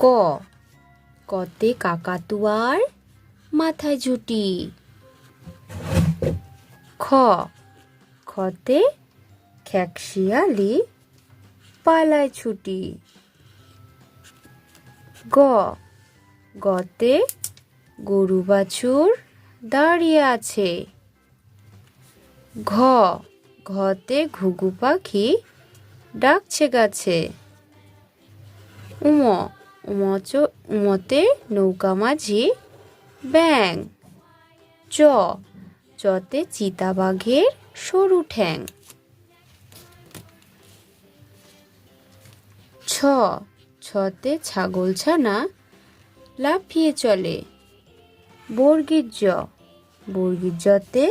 ক। কতে কাকাতুয়ার মাথায় ঝুটি। খ। খতে খ্যাকশিয়ালি পালায় ছুটি। গ। গতে গরু বাছুর দাঁড়িয়ে আছে। ঘ। ঘতে ঘুঘু পাখি ডাকছে গাছে। উম উমচ, উমতে নৌকা মাঝি, ব্যাং। চ, চতে চিতাবাঘের সরু ঠ্যাং। ছ, ছতে ছাগলছানা লাফিয়ে চলে। বর্গীর জ বর্গীর জতে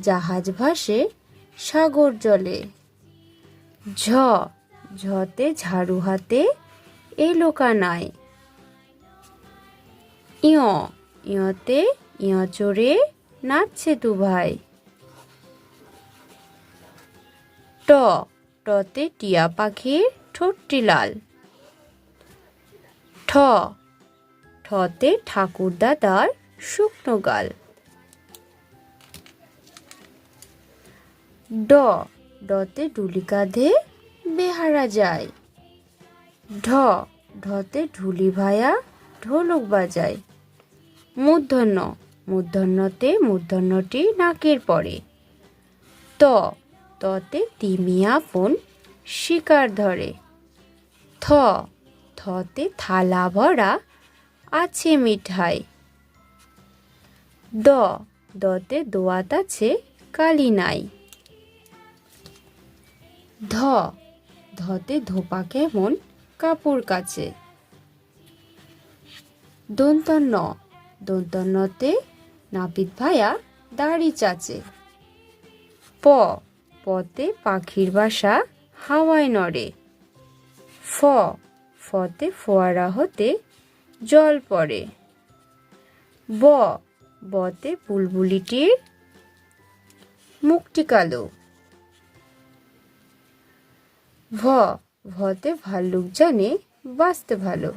জাহাজ ভাসে সাগর জলে। ঝ, ঝতে ঝাড়ু হাতে এলো নাই ইয়, ইয়তে ইয় চড়ে নাচছে তু ভাই ট, টতে টিয়া পাখির ঠোঁটটি লাল। ঠ, ঠতে ঠাকুর দাদার শুকনো গাল। ড, ডতে ডুলি কাঁধে বেহারা যায়। ঢ, ঢতে ঢুলি ভায়া, ঢোলক বাজায়। মূর্ধন্য, মূর্ধন্যতে মূর্ধন্যটি নাকের পরে। ত, ততে তিমিয়া ফোন, শিকার ধরে। থ, থতে থালা ভরা, আছে মিঠাই। দ, দতে দোয়াত আছে কালি নাই। ধ, ধতে ধোপা কেমন কাপড় কাচে দন্তন্য দন্তন্যতে নাপিত ভায়া দাড়ি চাচে। প, পতে পাখির বাসা হাওয়ায় নড়ে। ফ, ফতে ফোয়ারা হতে জল পড়ে। ব, বতে বুলবুলিটির মুখটি কালো। ভ ভতে ভাল্লুক জানে বাঁচতে ভালো।